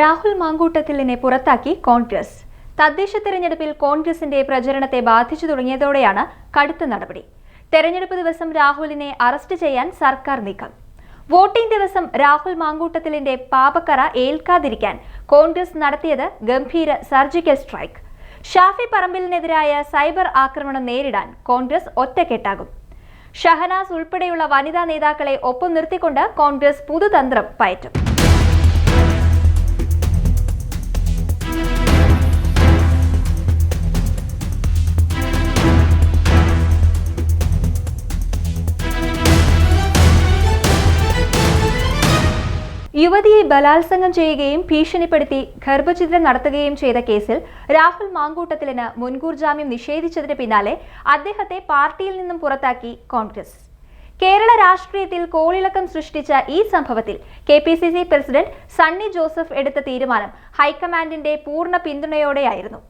രാഹുൽ മാങ്കൂട്ടത്തിലിനെ പുറത്താക്കി കോൺഗ്രസ്. തദ്ദേശ തെരഞ്ഞെടുപ്പിൽ കോൺഗ്രസിന്റെ പ്രചരണത്തെ ബാധിച്ചു തുടങ്ങിയതോടെയാണ് കടുത്ത നടപടി. തെരഞ്ഞെടുപ്പ് ദിവസം രാഹുലിനെ അറസ്റ്റ് ചെയ്യാൻ സർക്കാർ നീക്കം. വോട്ടിംഗ് ദിവസം രാഹുൽ മാങ്കൂട്ടത്തിലിന്റെ പാപക്കറ ഏൽക്കാതിരിക്കാൻ കോൺഗ്രസ് നടത്തിയത് ഗംഭീര സർജിക്കൽ സ്ട്രൈക്ക്. ഷാഫി പറമ്പിലിനെതിരായ സൈബർ ആക്രമണം നേരിടാൻ കോൺഗ്രസ് ഒറ്റക്കെട്ടാകും. ഷഹനാസ് ഉൾപ്പെടെയുള്ള വനിതാ നേതാക്കളെ ഒപ്പം നിർത്തിക്കൊണ്ട് കോൺഗ്രസ് പുതുതന്ത്രം പയറ്റും. യുവതിയെ ബലാത്സംഗം ചെയ്യുകയും ഭീഷണിപ്പെടുത്തി ഗർഭഛിദ്രം നടത്തുകയും ചെയ്ത കേസിൽ രാഹുൽ മാങ്കൂട്ടത്തിലിന് മുൻകൂർ ജാമ്യം നിഷേധിച്ചതിന് പിന്നാലെ അദ്ദേഹത്തെ പാർട്ടിയിൽ നിന്നും പുറത്താക്കി കോൺഗ്രസ്. കേരള രാഷ്ട്രീയത്തിൽ കോളിളക്കം സൃഷ്ടിച്ച ഈ സംഭവത്തിൽ K P C C president Sunny Joseph എടുത്ത തീരുമാനം ഹൈക്കമാൻഡിന്റെ പൂർണ പിന്തുണയോടെയായിരുന്നു.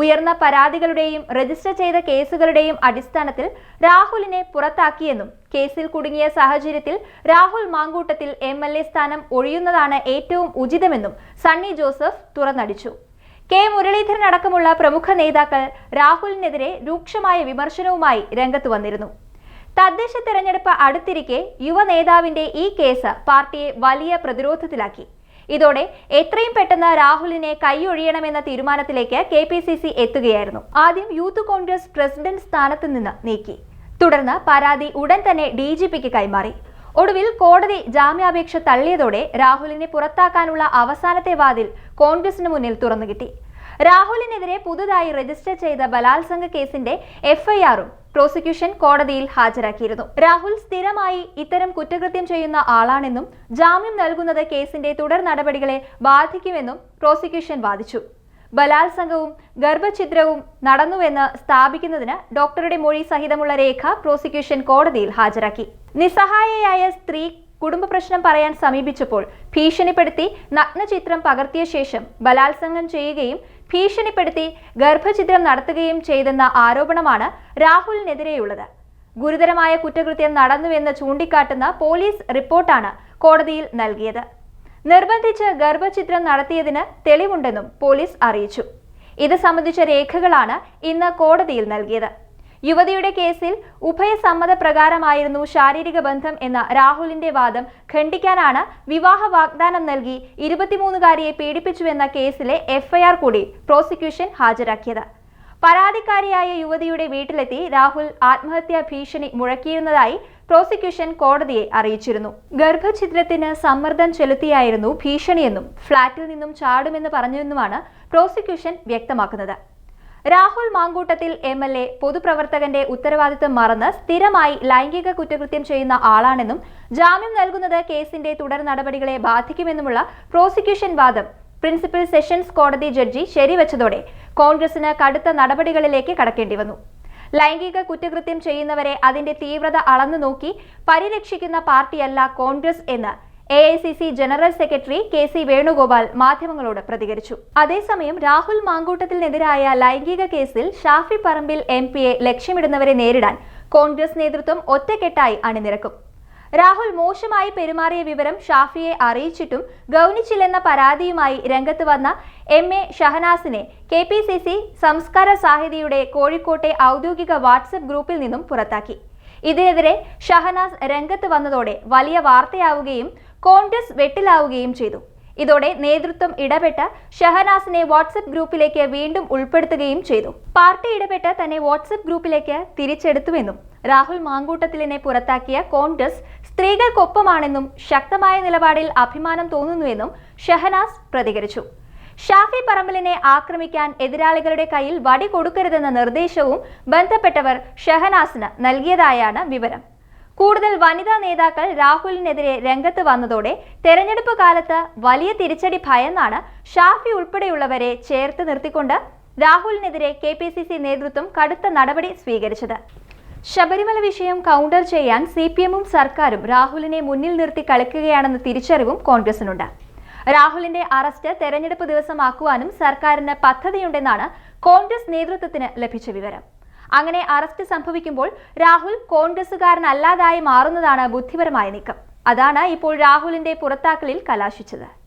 ഉയർന്ന പരാതികളുടെയും രജിസ്റ്റർ ചെയ്ത കേസുകളുടെയും അടിസ്ഥാനത്തിൽ രാഹുലിനെ പുറത്താക്കിയെന്നും കേസിൽ കുടുങ്ങിയ സാഹചര്യത്തിൽ രാഹുൽ മാങ്കൂട്ടത്തിൽ എം സ്ഥാനം ഒഴിയുന്നതാണ് ഏറ്റവും ഉചിതമെന്നും സണ്ണി ജോസഫ് തുറന്നടിച്ചു. കെ മുരളീധരൻ അടക്കമുള്ള പ്രമുഖ നേതാക്കൾ രാഹുലിനെതിരെ രൂക്ഷമായ വിമർശനവുമായി രംഗത്ത് വന്നിരുന്നു. തദ്ദേശ തെരഞ്ഞെടുപ്പ് അടുത്തിരിക്കെ യുവ നേതാവിന്റെ ഈ കേസ് പാർട്ടിയെ വലിയ പ്രതിരോധത്തിലാക്കി. ഇതോടെ എത്രയും പെട്ടെന്ന് രാഹുലിനെ കൈയൊഴിയണമെന്ന തീരുമാനത്തിലേക്ക് കെ പി സി സി എത്തുകയായിരുന്നു. ആദ്യം യൂത്ത് കോൺഗ്രസ് പ്രസിഡന്റ് സ്ഥാനത്ത് നിന്ന് നീക്കി. തുടർന്ന് പരാതി ഉടൻ തന്നെ ഡി ജി പിക്ക് കൈമാറി. ഒടുവിൽ കോടതി ജാമ്യാപേക്ഷ തള്ളിയതോടെ രാഹുലിനെ പുറത്താക്കാനുള്ള അവസാനത്തെ വാതിൽ കോൺഗ്രസിന് മുന്നിൽ തുറന്നുകിട്ടി. രാഹുലിനെതിരെ പുതുതായി രജിസ്റ്റർ ചെയ്ത ബലാത്സംഗ കേസിന്റെ എഫ്ഐആറും പ്രോസിക്യൂഷൻ കോടതിയിൽ ഹാജരാക്കിയിരുന്നു. രാഹുൽ സ്ഥിരമായി ഇത്തരം കുറ്റകൃത്യം ചെയ്യുന്ന ആളാണെന്നും ജാമ്യം നൽകുന്നത് കേസിന്റെ തുടർ നടപടികളെ ബാധിക്കുമെന്നും പ്രോസിക്യൂഷൻ വാദിച്ചു. ബലാത്സംഗവും ഗർഭഛിദ്രവും നടന്നുവെന്ന് സ്ഥാപിക്കുന്നതിന് ഡോക്ടറുടെ മൊഴി സഹിതമുള്ള രേഖ പ്രോസിക്യൂഷൻ കോടതിയിൽ ഹാജരാക്കി. നിസ്സഹായയായ സ്ത്രീ കുടുംബ പ്രശ്നം പറയാൻ സമീപിച്ചപ്പോൾ ഭീഷണിപ്പെടുത്തി നഗ്നചിത്രം പകർത്തിയ ശേഷം ബലാത്സംഗം ചെയ്യുകയും ഭീഷണിപ്പെടുത്തി ഗർഭഛിദ്രം നടത്തുകയും ചെയ്തെന്ന ആരോപണമാണ് രാഹുലിനെതിരെയുള്ളത്. ഗുരുതരമായ കുറ്റകൃത്യം നടന്നുവെന്ന് ചൂണ്ടിക്കാട്ടുന്ന പോലീസ് റിപ്പോർട്ടാണ് കോടതിയിൽ നൽകിയത്. നിർബന്ധിച്ച് ഗർഭഛിദ്രം നടത്തിയതിന് തെളിവുണ്ടെന്നും പോലീസ് അറിയിച്ചു. ഇത് സംബന്ധിച്ച രേഖകളാണ് ഇന്ന് കോടതിയിൽ നൽകിയത്. യുവതിയുടെ കേസിൽ ഉഭയസമ്മത പ്രകാരമായിരുന്നു ശാരീരിക ബന്ധം എന്ന രാഹുലിന്റെ വാദം ഖണ്ഡിക്കാനാണ് വിവാഹ വാഗ്ദാനം നൽകി ഇരുപത്തിമൂന്നുകാരിയെ പീഡിപ്പിച്ചുവെന്ന കേസിലെ എഫ്ഐആർ കൂടി പ്രോസിക്യൂഷൻ ഹാജരാക്കിയത്. പരാതിക്കാരിയായ യുവതിയുടെ വീട്ടിലെത്തി രാഹുൽ ആത്മഹത്യാ ഭീഷണി മുഴക്കിയിരുന്നതായി പ്രോസിക്യൂഷൻ കോടതിയെ അറിയിച്ചിരുന്നു. ഗർഭഛിദ്രത്തിന് സമ്മർദ്ദം ചെലുത്തിയായിരുന്നു ഭീഷണിയെന്നും ഫ്ളാറ്റിൽ നിന്നും ചാടുമെന്ന് പറഞ്ഞുവെന്നുമാണ് പ്രോസിക്യൂഷൻ വ്യക്തമാക്കുന്നത്. Rahul Mamkootathil M L A പൊതുപ്രവർത്തകന്റെ ഉത്തരവാദിത്തം മറന്ന് സ്ഥിരമായി ലൈംഗിക കുറ്റകൃത്യം ചെയ്യുന്ന ആളാണെന്നും ജാമ്യം നൽകുന്നത് കേസിന്റെ തുടർ നടപടികളെ ബാധിക്കുമെന്നുമുള്ള പ്രോസിക്യൂഷൻ വാദം പ്രിൻസിപ്പൽ സെഷൻസ് കോടതി ജഡ്ജി ശരിവച്ചതോടെ കോൺഗ്രസിന് കടുത്ത നടപടികളിലേക്ക് കടക്കേണ്ടി വന്നു. ലൈംഗിക കുറ്റകൃത്യം ചെയ്യുന്നവരെ അതിന്റെ തീവ്രത അളന്നു നോക്കി പരിരക്ഷിക്കുന്ന പാർട്ടിയല്ല കോൺഗ്രസ് എന്ന് A I C C general secretary K C Venugopal മാധ്യമങ്ങളോട് പ്രതികരിച്ചു. അതേസമയം രാഹുൽ മാങ്കൂട്ടത്തിനെതിരായ ലൈംഗിക കേസിൽ ഷാഫി പറമ്പിൽ എം പിയെ ലക്ഷ്യമിടുന്നവരെ നേരിടാൻ കോൺഗ്രസ് നേതൃത്വം ഒറ്റക്കെട്ടായി അണിനിരക്കും. രാഹുൽ മോശമായി പെരുമാറിയ വിവരം ഷാഫിയെ അറിയിച്ചിട്ടും ഗൗനിച്ചില്ലെന്ന പരാതിയുമായി രംഗത്ത് വന്ന എം എ ഷഹനാസിനെ കെ പി സി സി സംസ്കാര സാഹിതിയുടെ കോഴിക്കോട്ടെ ഔദ്യോഗിക വാട്സപ്പ് ഗ്രൂപ്പിൽ നിന്നും പുറത്താക്കി. ഇതിനെതിരെ ഷഹനാസ് രംഗത്ത് വന്നതോടെ വലിയ വാർത്തയാവുകയും കോൺഗ്രസ് വെട്ടിലാവുകയും ചെയ്തു. ഇതോടെ നേതൃത്വം ഇടപെട്ട് ഷഹനാസിനെ വാട്സപ്പ് ഗ്രൂപ്പിലേക്ക് വീണ്ടും ഉൾപ്പെടുത്തുകയും ചെയ്തു. പാർട്ടി ഇടപെട്ട് തന്നെ വാട്സപ്പ് ഗ്രൂപ്പിലേക്ക് തിരിച്ചെടുത്തുവെന്നും രാഹുൽ മാങ്കൂട്ടത്തിലിനെ പുറത്താക്കിയ കോൺഗ്രസ് സ്ത്രീകൾക്കൊപ്പമാണെന്നും ശക്തമായ നിലപാടിൽ അഭിമാനം തോന്നുന്നുവെന്നും ഷഹനാസ് പ്രതികരിച്ചു. ഷാഫി പറമ്പലിനെ ആക്രമിക്കാൻ എതിരാളികളുടെ കയ്യിൽ വടി കൊടുക്കരുതെന്ന നിർദ്ദേശവും ബന്ധപ്പെട്ടവർ ഷഹനാസിന് നൽകിയതായാണ് വിവരം. കൂടുതൽ വനിതാ നേതാക്കൾ രാഹുലിനെതിരെ രംഗത്ത് വന്നതോടെ തെരഞ്ഞെടുപ്പ് കാലത്ത് വലിയ തിരിച്ചടി ഭയന്നാണ് ഷാഫി ഉൾപ്പെടെയുള്ളവരെ ചേർത്ത് നിർത്തിക്കൊണ്ട് രാഹുലിനെതിരെ കെ പി സി സി നേതൃത്വം കടുത്ത നടപടി സ്വീകരിച്ചത്. ശബരിമല വിഷയം കൗണ്ടർ ചെയ്യാൻ സി പി എമ്മും സർക്കാരും രാഹുലിനെ മുന്നിൽ നിർത്തി കളിക്കുകയാണെന്ന തിരിച്ചറിവും കോൺഗ്രസിനുണ്ട്. രാഹുലിന്റെ അറസ്റ്റ് തെരഞ്ഞെടുപ്പ് ദിവസമാക്കുവാനും സർക്കാരിന് പദ്ധതിയുണ്ടെന്നാണ് കോൺഗ്രസ് നേതൃത്വത്തിന് ലഭിച്ച വിവരം. അങ്ങനെ അറസ്റ്റ് സംഭവിക്കുമ്പോൾ രാഹുൽ കോൺഗ്രസുകാരനല്ലാതായി മാറുന്നതാണ് ബുദ്ധിപരമായ നീക്കം. അതാണ് ഇപ്പോൾ രാഹുലിന്റെ പുറത്താക്കലിൽ കലാശിച്ചത്.